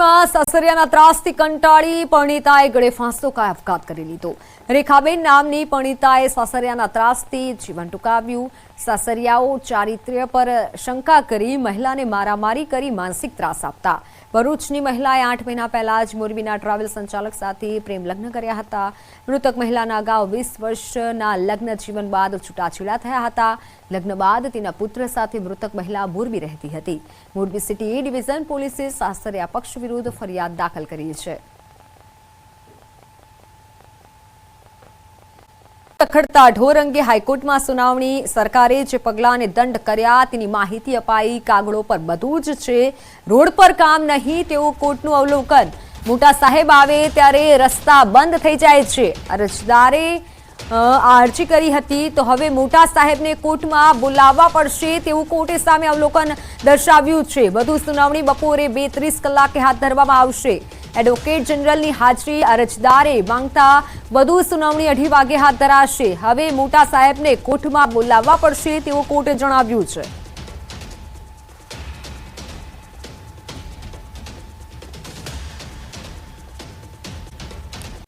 માં સસરિયાના ત્રાસથી કંટાળી પરણિતાએ ગળે ફાંસો કાય આપઘાત કરી લીધો. રેખાબેન નામની પરણિતાએ સસરિયાના ત્રાસથી જીવન ટૂંકાવ્યું. સાસરિયાઓ ચારિત્ર્ય પર શંકા કરી મહિલાને મારામારી કરી માનસિક ત્રાસ આપતા. ભરૂચની મહિલાએ આઠ મહિના પહેલા જ મોરબીના ટ્રાવેલ સંચાલક સાથે પ્રેમ લગ્ન કર્યા હતા. મૃતક મહિલાના અગાઉ વીસ વર્ષના લગ્ન જીવન બાદ છૂટાછેડા થયા હતા. લગ્ન બાદ તેના પુત્ર સાથે મૃતક મહિલા મોરબી રહેતી હતી. મોરબી સિટી ડિવિઝન પોલીસે સાસરિયા પક્ષ વિરુદ્ધ ફરિયાદ દાખલ કરી છે. રખડતા ઢોર અંગે હાઈકોર્ટમાં સુનાવણી. સરકારે જે પગલાંને દંડ કર્યા, તેની માહિતી અપાઈ. કાગળો પર બધું જ છે. રોડ પર કામ નહીં તેવું કોર્ટનું અવલોકન. મોટા સાહેબ આવે ત્યારે રસ્તા બંધ થઈ જાય છે. અરજદારે અરજી કરી હતી. તો હવે મોટા સાહેબને કોર્ટમાં બોલાવવા પડશે તેવું કોર્ટે સામે અવલોકન દર્શાવ્યું છે. વધુ સુનાવણી બપોરે બે ત્રીસ કલાકે હાથ ધરવામાં આવશે. એડવોકેટ જનરલની હાજરી અરજદારે માંગતા વધુ સુનાવણી અઢી વાગે હાથ ધરાશે. હવે મોટા સાહેબને કોર્ટમાં બોલાવવા પડશે તેવું કોર્ટે જણાવ્યું છે.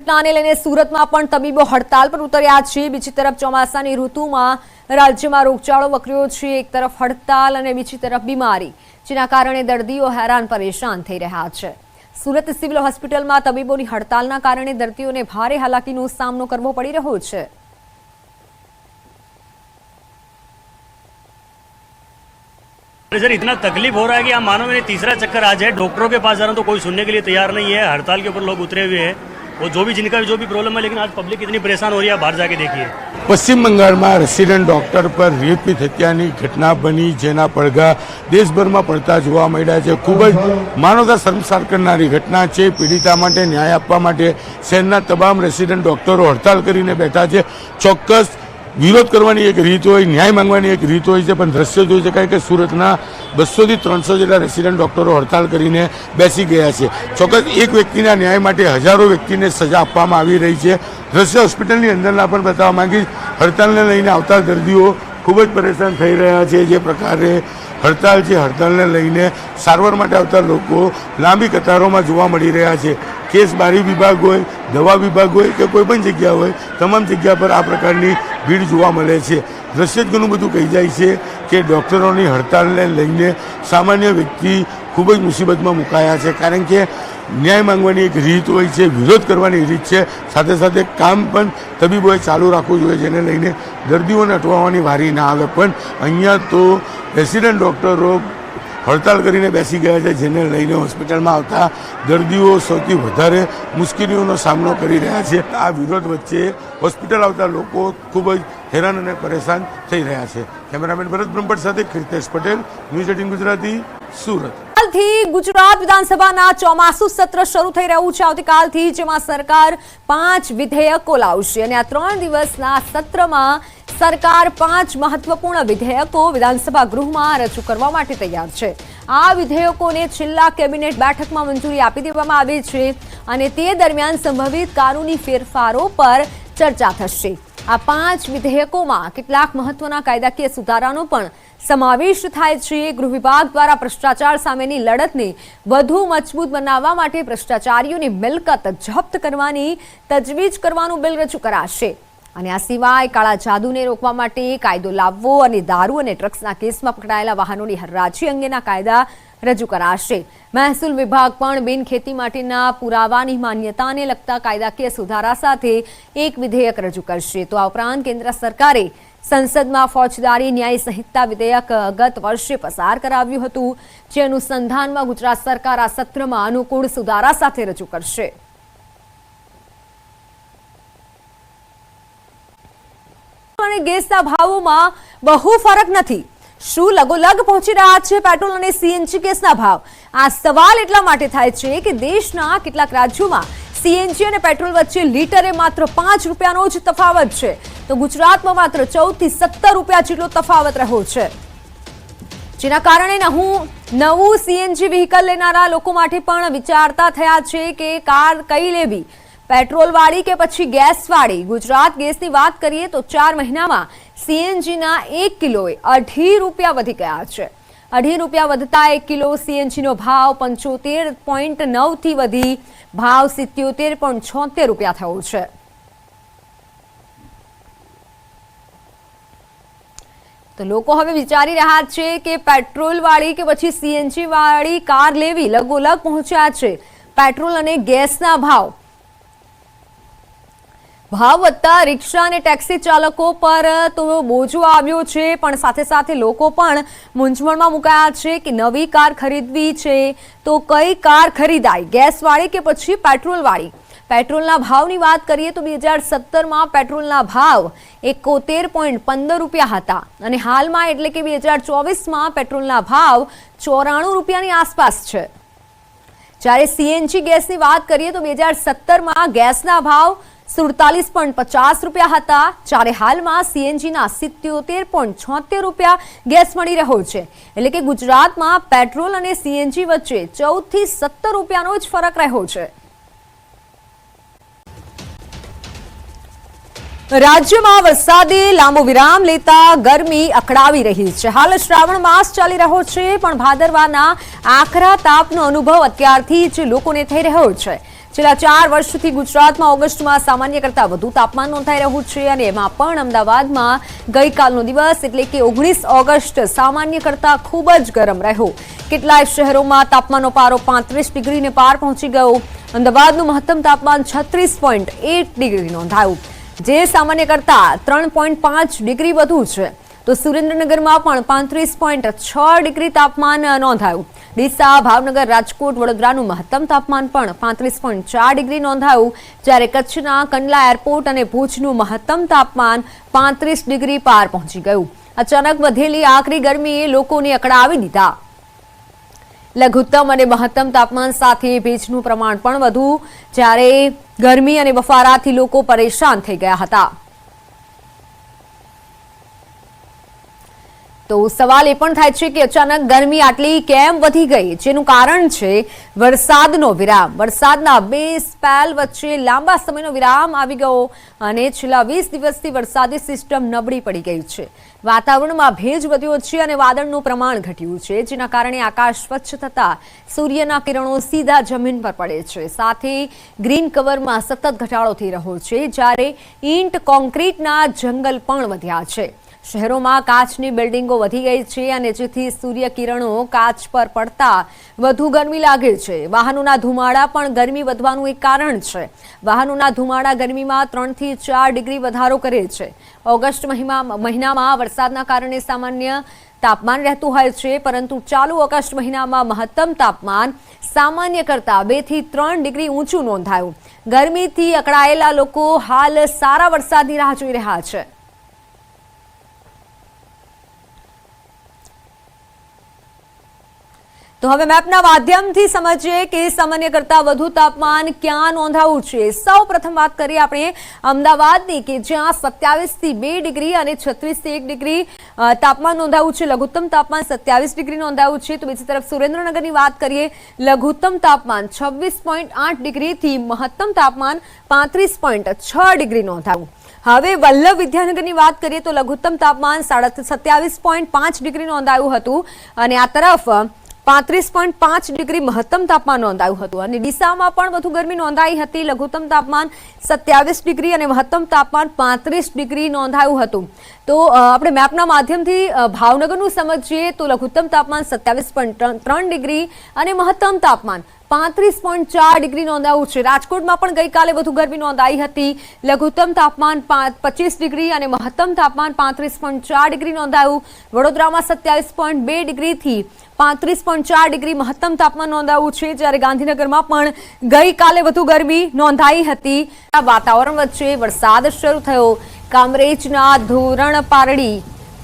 ઘટનાને લઈને સુરતમાં પણ તબીબો હડતાલ પર ઉતર્યા છે. બીજી તરફ ચોમાસાની ઋતુમાં રાજ્યમાં રોગચાળો વકર્યો છે. એક તરફ હડતાલ અને બીજી તરફ બીમારી, જેના કારણે દર્દીઓ હેરાન પરેશાન થઈ રહ્યા છે. સુરત સિવિલ હોસ્પિટલમાં તબીબોની હડતાલના કારણે દર્દીઓને ભારે હાલાકીનો સામનો કરવો પડી રહ્યો છે अरे सर इतना तकलीफ हो रहा है कि आप मानो मैंने तीसरा चक्कर आज है डॉक्टरों के पास जा रहा हूँ तो कोई सुनने के लिए तैयार नहीं है हड़ताल के ऊपर लोग उतरे हुए हैं वो जो भी जिनका जो भी प्रॉब्लम है लेकिन आज पब्लिक इतनी परेशान हो रही है आप बाहर जाके देखिए પશ્ચિમ બંગાળમાં રેસિડેન્ટ ડોક્ટર પર રેપની હત્યાની ઘટના બની, જેના પડઘા દેશભરમાં પડતા જોવા મળ્યા છે. ખૂબ જ માનવતા શરમસાર કરનારી ઘટના છે. પીડિતા માટે ન્યાય આપવા માટે શહેરના તમામ રેસિડેન્ટ ડૉક્ટરો હડતાલ કરીને બેઠા છે. ચોક્કસ વિરોધ કરવાની એક રીત હોય, ન્યાય માંગવાની એક રીત હોય છે, પણ દ્રશ્ય જોઈ શકાય કે સુરતના બસોથી ત્રણસો જેટલા રેસિડેન્ટ ડોક્ટરો હડતાલ કરીને બેસી ગયા છે. ચોક્કસ એક વ્યક્તિના ન્યાય માટે હજારો વ્યક્તિને સજા આપવામાં આવી રહી છે. દ્રશ્ય હોસ્પિટલની અંદરના પણ બતાવવા માંગીશ, હડતાલને લઈને આવતા દર્દીઓ ખૂબ જ પરેશાન થઈ રહ્યા છે. જે પ્રકારે હડતાલ છે, હડતાલને લઈને સારવાર માટે આવતા લોકો લાંબી કતારોમાં જોવા મળી રહ્યા છે. કેસ બારી વિભાગ હોય, દવા વિભાગ હોય કે કોઈ પણ જગ્યા હોય, તમામ જગ્યા પર આ પ્રકારની ભીડ જોવા મળે છે. દ્રશ્ય જ ઘણું બધું કહી જાય છે કે ડૉક્ટરોની હડતાલને લઈને સામાન્ય વ્યક્તિ ખૂબ જ મુસીબતમાં મુકાયા છે. કારણ કે ન્યાય માંગવાની એક રીત હોય છે, વિરોધ કરવાની રીત છે. સાથે સાથે કામ પણ તબીબોએ ચાલુ રાખવું જોઈએ જેને લઈને દર્દીઓને અટવાવાની વારી ના આવે. પણ અહીંયા તો રેસિડન્ટ ડૉક્ટરો હડતાલ કરીને બેસી ગયા છે. જેને લઈને હોસ્પિટલમાં આવતા દર્દીઓ સૌથી વધારે મુશ્કેલીઓનો સામનો કરી રહ્યા છે. આ વિરોધ વચ્ચે હોસ્પિટલ આવતા લોકો ખૂબ જ હેરાન અને પરેશાન થઈ રહ્યા છે. કેમેરામેન ભરત બ્રહ્મભટ્ટ સાથે કીર્તેશ પટેલ, ન્યૂઝ એટીન ગુજરાતી, સુરત. આવતીકાલથી ગુજરાત વિધાનસભાના ચોમાસુ સત્ર શરૂ થઈ રહ્યું છે. આવતીકાલથી જેમાં સરકાર પાંચ વિધેયકો લાવશે અને આ ત્રણ દિવસના સત્રમાં સરકાર પાંચ મહત્વપૂર્ણ વિધેયકો વિધાનસભા ગૃહમાં રજૂ કરવા માટે તૈયાર છે. આ વિધેયકોને છેલ્લા કેબિનેટ બેઠકમાં મંજૂરી આપી દેવામાં આવી છે અને તે દરમિયાન સંભવિત કાનૂની ફેરફારો પર ચર્ચા થશે. આ પાંચ વિધેયકોમાં કેટલાક મહત્વના કાયદાકીય સુધારાનો પણ સમાવેશ થાય છે. ગૃહ વિભાગ દ્વારા ભ્રષ્ટાચાર સામેની લડતને વધુ મજબૂત બનાવવા માટે ભ્રષ્ટાચારીઓની મિલકત જપ્ત કરવાની, તજવીજ કરવાનું બિલ રજૂ કરાશે. અને આ સિવાય કાળા જાદુને રોકવા માટે કાયદો લાવવો અને દારૂ અને ડ્રગ્સના કેસમાં પકડાયેલા વાહનોની હરાજી અંગેના કાયદા રજૂ કરાશે. મહેસૂલ વિભાગ પણ બિન ખેતી માટેના પુરાવાની માન્યતાને લગતા કાયદાકીય સુધારા સાથે એક વિધેયક રજૂ કરશે. તો આ ઉપરાંત કેન્દ્ર સરકારે સંસદમાં ફોજદારી ન્યાય સંહિતા વિધેયક ગત વર્ષે પસાર કરાવ્યું હતું, જે અનુસંધાનમાં ગુજરાત સરકાર આ સત્રમાં અનુકૂળ સુધારા સાથે રજૂ કરશે. અને ગેસના ભાવોમાં બહુ ફરક નથી. શું લગોલગ પહોંચી રહ્યા છે પેટ્રોલ અને સીએનજી ગેસના ભાવ? આ સવાલ એટલા માટે થાય છે કે દેશના કેટલાક રાજ્યોમાં સીએનજી અને પેટ્રોલ વચ્ચે લીટરે માત્ર પાંચ રૂપિયાનો જ તફાવત છે. તો ગુજરાતમાં માત્ર ચૌદથી સત્તર રૂપિયા જેટલો તફાવત રહ્યો છે. જેના કારણે નવું નવું સીએનજી વ્હીકલ લેનારા લોકો માટે પણ વિચારતા થયા છે કે કાર કઈ લેવી? પેટ્રોલ વાળી કે પછી ગેસવાળી? ગુજરાત ગેસની વાત કરીએ તો ચાર મહિનામાં સીએનજીના એક કિલોએ અઢી રૂપિયા વધી ગયા છે. અઢી રૂપિયા વધતા એક કિલો સીએનજીનો ભાવ પંચોતેર પોઈન્ટ નવથી વધી, ભાવ સિત્યોતેર પોઈન્ટ છોતેર રૂપિયા થયો છે. તો લોકો હવે વિચારી રહ્યા છે કે પેટ્રોલ વાળી કે પછી સીએનજી વાળી કાર લેવી લગોલગ પહોંચ્યા છે. પેટ્રોલ અને ગેસના ભાવ ભાવ વધતા રિક્ષા અને ટેક્સી ચાલકો પર તો બોજો આવ્યો છે, પણ સાથે સાથે લોકો પણ મૂંઝવણમાં મુકાયા છે કે નવી કાર ખરીદવી છે. તો કઈ કાર ખરીદાય? ગેસવાળી કે પછી પેટ્રોલવાળી? પેટ્રોલના ભાવની વાત કરીએ તો બે હજાર સત્તરમાં પેટ્રોલના ભાવ એકોતેર પોઈન્ટ પંદર રૂપિયા હતા અને હાલમાં એટલે કે બે હજાર ચોવીસમાં પેટ્રોલના ભાવ ચોરાણું રૂપિયાની આસપાસ છે. જ્યારે સીએનજી ગેસની વાત કરીએ તો બે હજાર સત્તરમાં ગેસના ભાવ સુડતાલીસ પોઈન્ટ પચાસ રૂપિયા હતા. જ્યારે હાલમાં સીએનજીના સિત્યોતેર પોઈન્ટ છોતેર રૂપિયા ગેસ મળી રહ્યો છે. એટલે કે ગુજરાતમાં પેટ્રોલ અને સીએનજી વચ્ચે ચૌદથી સત્તર રૂપિયાનો જ ફરક રહ્યો છે. રાજ્યમાં વરસાદે લાંબો વિરામ લેતા ગરમી અકળાવી રહી છે. હાલ શ્રાવણ માસ ચાલી રહ્યો છે, પણ ભાદરવાના આકરા તાપનો અનુભવ અત્યારથી જ લોકોને થઈ રહ્યો છે. છેલ્લા ચાર વર્ષથી ગુજરાતમાં ઓગસ્ટમાં સામાન્ય કરતાં વધુ તાપમાન નોંધાઈ રહ્યું છે અને એમાં પણ અમદાવાદમાં ગઈકાલનો દિવસ એટલે કે ઓગણીસ ઓગસ્ટ સામાન્ય કરતાં ખૂબ જ ગરમ રહ્યો. કેટલાય શહેરોમાં તાપમાનનો પારો પાંત્રીસ ડિગ્રીને પાર પહોંચી ગયો. અમદાવાદનું મહત્તમ તાપમાન છત્રીસ પોઈન્ટ એટ ડિગ્રી નોંધાયું. જે સામાન્ય કરતાં ત્રણ પોઈન્ટ પાંચ ડિગ્રી વધુ છે. તો સુરેન્દ્રનગરમાં પણ પાંત્રીસ પોઈન્ટ છ ડિગ્રી તાપમાન નોંધાયું. ડીસા, ભાવનગર, રાજકોટ, વડોદરાનું મહત્તમ તાપમાન પણ પાંત્રીસ પોઈન્ટ ચાર ડિગ્રી નોંધાયું, જ્યારે કચ્છના કંડલા એરપોર્ટ અને ભુજનું મહત્તમ તાપમાન પાંત્રીસ ડિગ્રી પાર પહોંચી ગયું. અચાનક વધેલી આકરી ગરમીએ લોકોને અકળાવી દીધા. લઘુત્તમ અને મહત્તમ તાપમાન સાથે ભેજનું પ્રમાણ પણ વધુ જ્યારે ગરમી અને બફારાથી લોકો પરેશાન થઈ ગયા હતા. તો સવાલ એ પણ થાય છે કે અચાનક ગરમી આટલી કેમ વધી ગઈ? જેનું કારણ છે વરસાદનો વિરામ. વરસાદના બે સ્પેલ વચ્ચે લાંબા સમયનો વિરામ આવી ગયો અને છેલ્લા વીસ દિવસથી વરસાદી સિસ્ટમ નબળી પડી ગઈ છે. વાતાવરણમાં ભેજ વધ્યો છે અને વાદળનું પ્રમાણ ઘટ્યું છે, જેના કારણે આકાશ સ્વચ્છ થતા સૂર્યના કિરણો સીધા જમીન પર પડે છે. સાથે ગ્રીન કવરમાં સતત ઘટાડો થઈ રહ્યો છે, જ્યારે ઈંટ કોન્ક્રીટના જંગલ પણ વધ્યા છે. શહેરોમાં કાચની બિલ્ડિંગો વધી ગઈ છે અને જેથી સૂર્યકિરણો કાચ પર પડતા વધુ ગરમી લાગે છે. વાહનોના ધુમાડા પણ ગરમી વધવાનું એક કારણ છે. વાહનોના ધુમાડા ગરમીમાં ત્રણથી ચાર ડિગ્રી વધારો કરે છે. ઓગસ્ટ મહિનામાં વરસાદના કારણે સામાન્ય તાપમાન રહેતું હોય છે, પરંતુ ચાલુ ઓગસ્ટ મહિનામાં મહત્તમ તાપમાન સામાન્ય કરતાં બેથી ત્રણ ડિગ્રી ઊંચું નોંધાયું. ગરમીથી અકળાયેલા લોકો હાલ સારા વરસાદની રાહ જોઈ રહ્યા છે. તો હવે મેપના માધ્યમથી સમજીએ કે સામાન્ય કરતાં વધુ તાપમાન ક્યાં નોંધાવું છે? સૌ પ્રથમ વાત કરીએ આપણે અમદાવાદની કે જ્યાં સત્યાવીસથી બે ડિગ્રી અને છત્રીસથી એક ડિગ્રી તાપમાન નોંધાવું છે. લઘુત્તમ તાપમાન સત્યાવીસ ડિગ્રી નોંધાયું છે. તો બીજી તરફ સુરેન્દ્રનગરની વાત કરીએ, લઘુત્તમ તાપમાન છવ્વીસ પોઈન્ટ આઠ ડિગ્રીથી મહત્તમ તાપમાન પાંત્રીસ પોઈન્ટ છ ડિગ્રી નોંધાયું. હવે વલ્લભ વિદ્યાનગરની વાત કરીએ તો લઘુત્તમ તાપમાન સાડા સત્યાવીસ પોઈન્ટ પાંચ ડિગ્રી નોંધાયું હતું. અને આ તરફ પાંત્રીસ પોઈન્ટ પાંચ ડિગ્રી મહત્તમ તાપમાન નોંધાયું હતું અને ડીસામાં પણ વધુ ગરમી નોંધાઈ હતી. લઘુત્તમ તાપમાન સત્યાવીસ ડિગ્રી અને મહત્તમ તાપમાન પાંત્રીસ ડિગ્રી નોંધાયું હતું. તો આપણે મેપના માધ્યમથી ભાવનગરનું સમજીએ તો લઘુત્તમ તાપમાન સત્યાવીસ પોઈન્ટ ત્રણ ડિગ્રી અને મહત્તમ તાપમાન પાંત્રીસ પોઈન્ટ ચાર ડિગ્રી નોંધાયું છે. રાજકોટમાં પણ ગઈકાલે વધુ ગરમી નોંધાઈ હતી. લઘુત્તમ તાપમાન પચીસ ડિગ્રી અને મહત્તમ તાપમાન પાંત્રીસ પોઈન્ટ ચાર ડિગ્રી નોંધાયું. વડોદરામાં સત્યાવીસ પોઈન્ટ બે ડિગ્રીથી પાંત્રીસ પોઈન્ટ ચાર ડિગ્રી મહત્તમ તાપમાન નોંધાયું છે. જ્યારે ગાંધીનગરમાં પણ ગઈકાલે વધુ ગરમી નોંધાઈ હતી. વાતાવરણ વચ્ચે વરસાદ શરૂ થયો. કામરેજના ધોરણ પારડી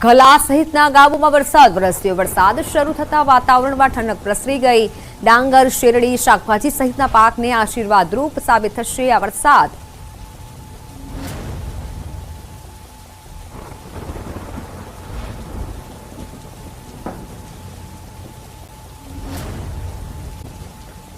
ઘલા સહિતના ગામોમાં વરસાદ, વરસ્યો વરસાદ. શરૂ થતા વાતાવરણમાં ઠંડક પ્રસરી ગઈ. ડાંગર, શેરડી, શાકભાજી સહિતના પાકને આશીર્વાદરૂપ સાબિત થશે આ વરસાદ.